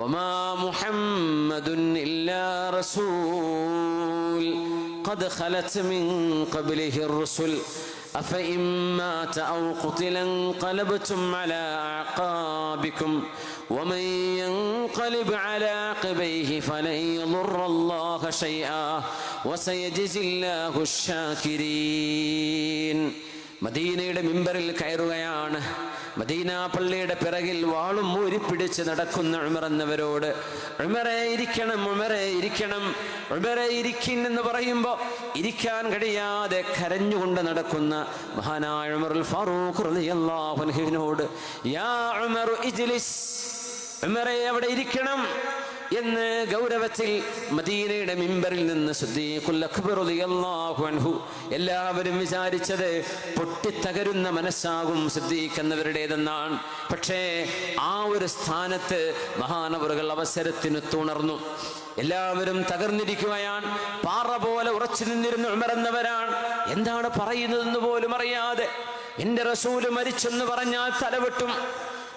وما محمد إلا رسول قد خلت من قبله الرسل أفإن مات أو قتل انقلبتم على أعقابكم ومن ينقلب على عقبيه فلن يضر الله شيئا وسيجزي الله الشاكرين മദീനയുടെ മിമ്പറിൽ കയറുകയാണ് മദീന പള്ളിയുടെ പിറകിൽ വാളും ഊരിപ്പിടിച്ച് നടക്കുന്ന ഉമറന്നവരോട് ഉമറെ ഇരിക്കണം ഉമറെ ഇരിക്കണം ഉമറെ ഇരിക്കിൻ എന്ന് പറയുമ്പോൾ ഇരിക്കാൻ കഴിയാതെ കരഞ്ഞുകൊണ്ട് നടക്കുന്ന മഹാനായ ഉമറുൽ ഫാറൂഖ് റളിയല്ലാഹു അൻഹുവിനോട് യാ ഉമറു ഇജ്ലിസ് ഉമറെ അവിടെ ഇരിക്കണം എന്ന് ഗൗരവത്തിൽ മദീനയുടെ മിമ്പറിൽ നിന്ന് അൻഹു എല്ലാവരും വിചാരിച്ചത് പൊട്ടിത്തകരുന്ന മനസ്സാകും സിദ്ദീഖ് എന്നവരുടേതെന്നാണ്. പക്ഷേ ആ ഒരു സ്ഥാനത്ത് മഹാനവറുകൾ അവസരത്തിന് തുണർന്നു. എല്ലാവരും തകർന്നിരിക്കുകയാണ്. പാറ പോലെ ഉറച്ചു നിന്നിരുന്ന ഉമറന്നവരാണ് എന്താണ് പറയുന്നതെന്ന് പോലും അറിയാതെ എന്റെ റസൂൽ മരിച്ചെന്ന് പറഞ്ഞാൽ തലവെട്ടും.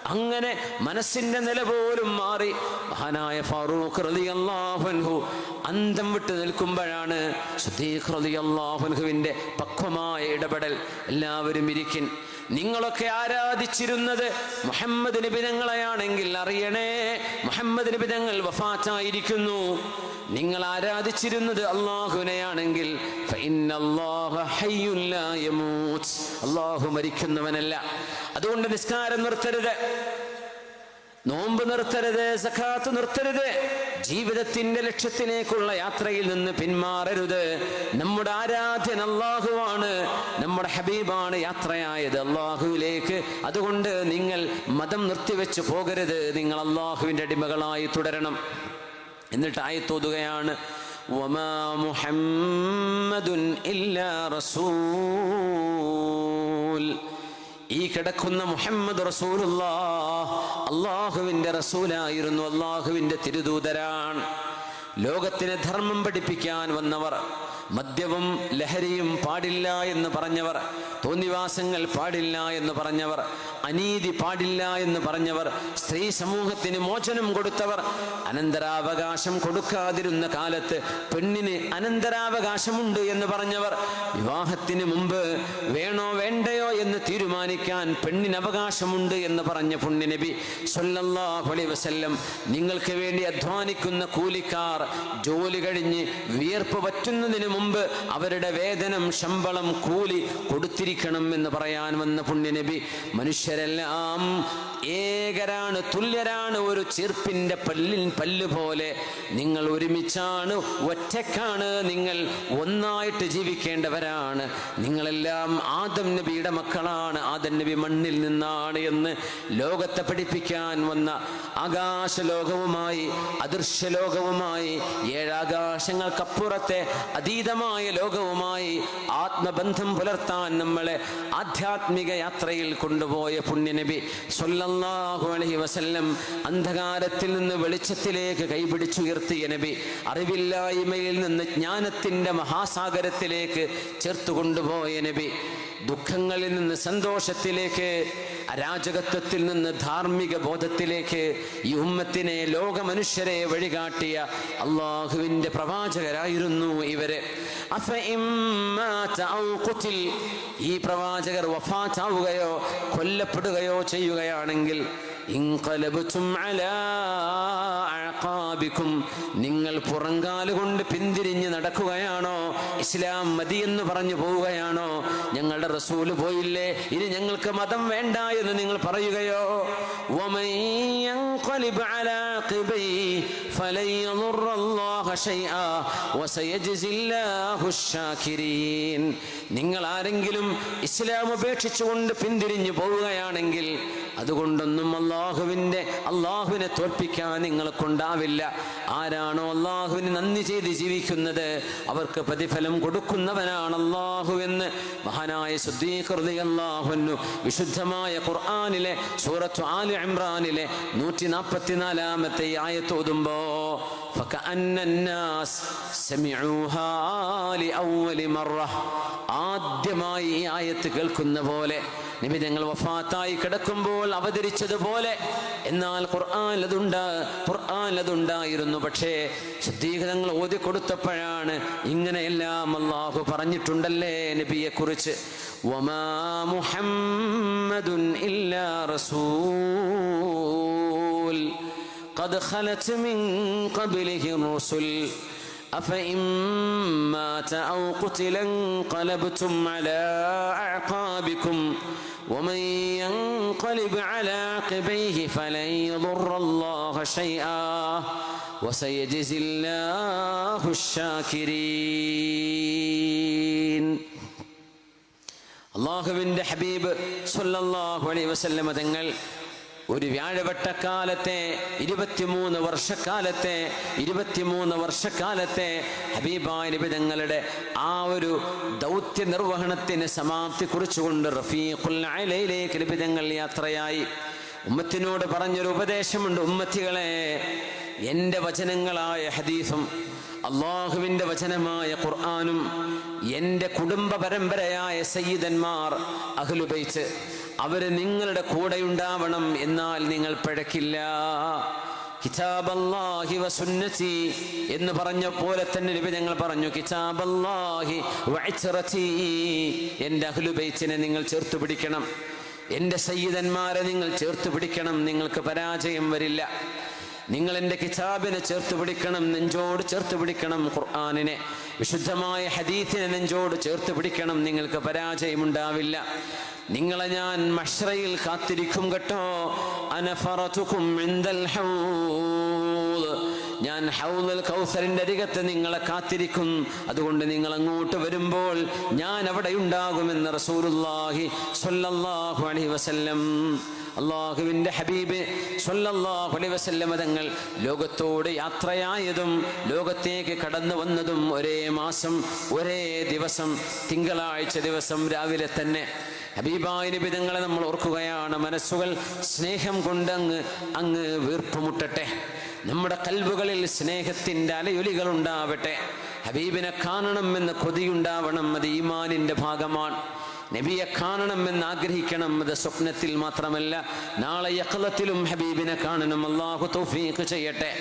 അങ്ങനെ മനസ്സിന്റെ നില പോലും മാറി. മഹാനായ ഫാറൂഖ് റളിയല്ലാഹു അൻഹു അന്തം വിട്ടു നിൽക്കുമ്പോഴാണ് സുദീഖ് റളിയല്ലാഹു അൻഹുവിന്റെ പക്വമായ ഇടപെടൽ. എല്ലാവരും ഇരിക്കിൻ. നിങ്ങളൊക്കെ ആരാധിച്ചിരുന്നത് മുഹമ്മദ് നിബിനങ്ങളെയാണെങ്കിൽ അറിയണേ മുഹമ്മദ് നിബിനങ്ങൾ വഫാറ്റായിരിക്കുന്നു നിങ്ങൾ ആരാധിച്ചിരുന്നത് അള്ളാഹുവിനെയാണെങ്കിൽ അള്ളാഹു മരിക്കുന്നവനല്ല. അതുകൊണ്ട് നിസ്കാരം നിർത്തരുത്. നോമ്പ് നിർത്തരുത് സഖാത്ത് നിർത്തരുത്. ജീവിതത്തിന്റെ ലക്ഷ്യത്തിലേക്കുള്ള യാത്രയിൽ നിന്ന് പിന്മാറരുത്. നമ്മുടെ ആരാധ്യൻ അള്ളാഹുവാണ് നമ്മുടെ ഹബീബാണ് യാത്രയായത് അള്ളാഹുവിലേക്ക്. അതുകൊണ്ട് നിങ്ങൾ മതം നിർത്തിവെച്ച് പോകരുത്. നിങ്ങൾ അള്ളാഹുവിന്റെ അടിമകളായി തുടരണം. എന്നിട്ട് ആയത്തോതുകയാണ് وما محمد إلا رسول ഈ കിടക്കുന്ന മുഹമ്മദ് റസൂലുള്ള അള്ളാഹുവിൻ്റെ റസൂലായിരുന്നു അള്ളാഹുവിൻ്റെ തിരുദൂതരാണ് ലോകത്തിന് ധർമ്മം പഠിപ്പിക്കാൻ വന്നവർ മദ്യവും ലഹരിയും പാടില്ല എന്ന് പറഞ്ഞവർ തോന്നിവാസങ്ങൾ പാടില്ല എന്ന് പറഞ്ഞവർ അനീതി പാടില്ല എന്ന് പറഞ്ഞവർ സ്ത്രീ സമൂഹത്തിന് മോചനം കൊടുത്തവർ അനന്തരാവകാശം കൊടുക്കാതിരുന്ന കാലത്ത് പെണ്ണിന് അനന്തരാവകാശമുണ്ട് എന്ന് പറഞ്ഞവർ വിവാഹത്തിന് മുമ്പ് വേണോ വേണ്ടയോ എന്ന് തീരുമാനിക്കാൻ പെണ്ണിന് അവകാശമുണ്ട് എന്ന് പറഞ്ഞ പുണ്യനബി സല്ലല്ലാഹു അലൈഹി വസല്ലം നിങ്ങൾക്ക് വേണ്ടി അധ്വാനിക്കുന്ന കൂലിക്കാർ ജോലി കഴിഞ്ഞ് വിയർപ്പ് പറ്റുന്നതിന് മുമ്പ് അവരുടെ വേതനം ശമ്പളം കൂലി കൊടുത്തിരിക്കണം എന്ന് പറയാൻ വന്ന പുണ്യനബി മനുഷ്യരെല്ലാം ഏകരാണ് തുല്യരാണ് ഒരു ചെറുപ്പിന്റെ പല്ലിൻ പല്ല് പോലെ. നിങ്ങൾ ഒരുമിച്ചാണ് ഒറ്റക്കാണ് നിങ്ങൾ ഒന്നായിട്ട് ജീവിക്കേണ്ടവരാണ്. നിങ്ങളെല്ലാം ആദം നബിയുടെ മക്കളാണ് ആദം നബി മണ്ണിൽ നിന്നാണ് എന്ന് ലോകത്തെ പഠിപ്പിക്കാൻ വന്ന ആകാശ ലോകവുമായി ഏഴാകാശങ്ങൾക്കപ്പുറത്തെ അതീതമായ ലോകവുമായി ആത്മബന്ധം പുലർത്താൻ നമ്മളെ ആധ്യാത്മിക യാത്രയിൽ കൊണ്ടുപോയ പുണ്യനബി സൊല്ലാഹു അലഹി വസല്ലം അന്ധകാരത്തിൽ നിന്ന് വെളിച്ചത്തിലേക്ക് കൈപിടിച്ചുയർത്തിയ നബി അറിവില്ലായ്മയിൽ നിന്ന് ജ്ഞാനത്തിന്റെ മഹാസാഗരത്തിലേക്ക് ചേർത്തുകൊണ്ടുപോയ നബി. ദുഃഖങ്ങളിൽ നിന്ന് സന്തോഷത്തിലേക്ക് അരാജകത്വത്തിൽ നിന്ന് ധാർമ്മിക ബോധത്തിലേക്ക് ഈ ഉമ്മത്തിനെ ലോകമനുഷ്യരെ വഴികാട്ടിയ അള്ളാഹുവിന്റെ പ്രവാചകരായിരുന്നു ഇവർ. ഈ പ്രവാചകർ വഫാറ്റാവുകയോ കൊല്ലപ്പെടുകയോ ചെയ്യുകയാണെങ്കിൽ ഇൻഖലബ്തും അലാ റബ്ബിക്കും നിങ്ങൾ പുറങ്കാലുകൊണ്ട് പിന്തിരിഞ്ഞ് നടക്കുകയാണോ? ഇസ്ലാം മതി എന്ന് പറഞ്ഞു പോവുകയാണോ? ഞങ്ങളുടെ റസൂൽ പോയില്ലേ? ഇനി ഞങ്ങൾക്ക് മതം വേണ്ട എന്ന് നിങ്ങൾ പറയുകയോ? നിങ്ങൾ ആരെങ്കിലും ഇസ്ലാം ഉപേക്ഷിച്ചുകൊണ്ട് പിന്തിരിഞ്ഞു പോവുകയാണെങ്കിൽ അതുകൊണ്ടൊന്നും അള്ളാഹുവിൻ അള്ളാഹുവിനെ തോൽപ്പിക്കാൻ നിങ്ങൾക്കുണ്ടാവില്ല. ആരാണോ അള്ളാഹുവിന് നന്ദി ചെയ്ത് ജീവിക്കുന്നത് അവർക്ക് പ്രതിഫലം കൊടുക്കുന്നവനാണ് അള്ളാഹു എന്ന് മഹാനായ ശുദ്ധീകൃതി അള്ളാഹുനു വിശുദ്ധമായ ഖുർആാനിലെ സൂറത്ത് ആലി ഇമ്രാനിലെ നൂറ്റി നാൽപ്പത്തിനാലാമത്തെ ആയത്തോതുമ്പോ ആദ്യമായി ഈ ആയത്ത് കേൾക്കുന്ന പോലെ നബി വഫാത്തായി കിടക്കുമ്പോൾ അവതരിച്ചതുപോലെ. എന്നാൽ ഖുർആൻ അതുണ്ട് ഖുർആൻ അതുണ്ടായിരുന്നു. പക്ഷേ ശുദ്ധീകൃതങ്ങൾ ഓതി കൊടുത്തപ്പോഴാണ് ഇങ്ങനെയെല്ലാം അള്ളാഹു പറഞ്ഞിട്ടുണ്ടല്ലേ നബിയെ കുറിച്ച് റസൂൽ. ഖദ് ഖലത് മിൻ ഖബ്ലിഹി أفإن مات أو قتل انقلبتم على أعقابكم ومن ينقلب على عقبيه فلن يضر الله شيئا وسيجزي الله الشاكرين അള്ളാഹുവിൻ്റെ ഹബീബ് സല്ലല്ലാഹു അലൈഹി വസല്ലമ തങ്ങൾ ഒരു വ്യാഴവട്ടക്കാലത്തെ ഇരുപത്തിമൂന്ന് വർഷക്കാലത്തെ ഇരുപത്തിമൂന്ന് വർഷക്കാലത്തെ ഹബീബായ തങ്ങളുടെ ആ ഒരു ദൗത്യ നിർവഹണത്തിന് സമാപ്തി കുറിച്ചുകൊണ്ട് റഫീഖുൽ അലയിലേക്ക് യാത്രയായി. ഉമ്മത്തിനോട് പറഞ്ഞൊരു ഉപദേശമുണ്ട് ഉമ്മത്തികളെ എന്റെ വചനങ്ങളായ ഹദീസും അള്ളാഹുവിന്റെ വചനമായ ഖുർആാനും എന്റെ കുടുംബ പരമ്പരയായ സയ്യിദന്മാർ അഹ്ലുബൈത്ത് അവർ നിങ്ങളുടെ കൂടെ ഉണ്ടാവണം എന്നാൽ നിങ്ങൾ പിഴക്കില്ല. എന്ന് പറഞ്ഞ പോലെ തന്നെ നബി ഞങ്ങൾ പറഞ്ഞു കിതാബല്ലാഹി വഇസ്റതി എന്റെ അഹ്ലുബൈത്തിനെ നിങ്ങൾ ചേർത്ത് പിടിക്കണം. എന്റെ സയ്യിദന്മാരെ നിങ്ങൾ ചേർത്ത് പിടിക്കണം നിങ്ങൾക്ക് പരാജയം വരില്ല. നിങ്ങൾ എന്റെ കിതാബിനെ ചേർത്ത് പിടിക്കണം നെഞ്ചോട് ചേർത്ത് പിടിക്കണം ഖുർആാനിനെ വിശുദ്ധമായ ഹദീത്തിനെ നെഞ്ചോട് ചേർത്ത് പിടിക്കണം. നിങ്ങൾക്ക് പരാജയമുണ്ടാവില്ല. നിങ്ങളെ ഞാൻ മഷ്റയിൽ കാത്തിരിക്കും കേട്ടോ. ഹൗദ്. ഞാൻ ഹൗദൽ കൗസറിന്റെ അരികത്ത് നിങ്ങളെ കാത്തിരിക്കും. അതുകൊണ്ട് നിങ്ങൾ അങ്ങോട്ട് വരുമ്പോൾ ഞാൻ അവിടെ ഉണ്ടാകുമെന്ന് റസൂലുള്ളാഹി സ്വല്ലല്ലാഹു അലൈഹി വസല്ലം അള്ളാഹുവിന്റെ ഹബീബ് സ്വല്ലല്ലാഹു അലൈഹി വസല്ലമ തങ്ങൾ ലോകത്തോട് യാത്രയായതും ലോകത്തേക്ക് കടന്നു വന്നതും ഒരേ മാസം ഒരേ ദിവസം തിങ്കളാഴ്ച ദിവസം രാവിലെ തന്നെ ഹബീബായ നബി തങ്ങളെ നമ്മൾ ഓർക്കുകയാണ് മനസ്സുകൾ സ്നേഹം കൊണ്ടങ്ങ് അങ്ങ് വീർപ്പുമുട്ടട്ടെ. നമ്മുടെ കൽവുകളിൽ സ്നേഹത്തിന്റെ അലയൊലികൾ ഉണ്ടാവട്ടെ ഹബീബിനെ കാണണം കാണണമെന്ന് കൊതിയുണ്ടാവണം അത് ഈമാനിന്റെ ഭാഗമാണ്. നബിയെ കാണണം എന്ന് ആഗ്രഹിക്കണം. അത് സ്വപ്നത്തിൽ മാത്രമല്ല നാളെ യക്കളത്തിലും ഹബീബിനെ കാണണം. അള്ളാഹു തൗഫീഖ് ചെയ്യട്ടെ.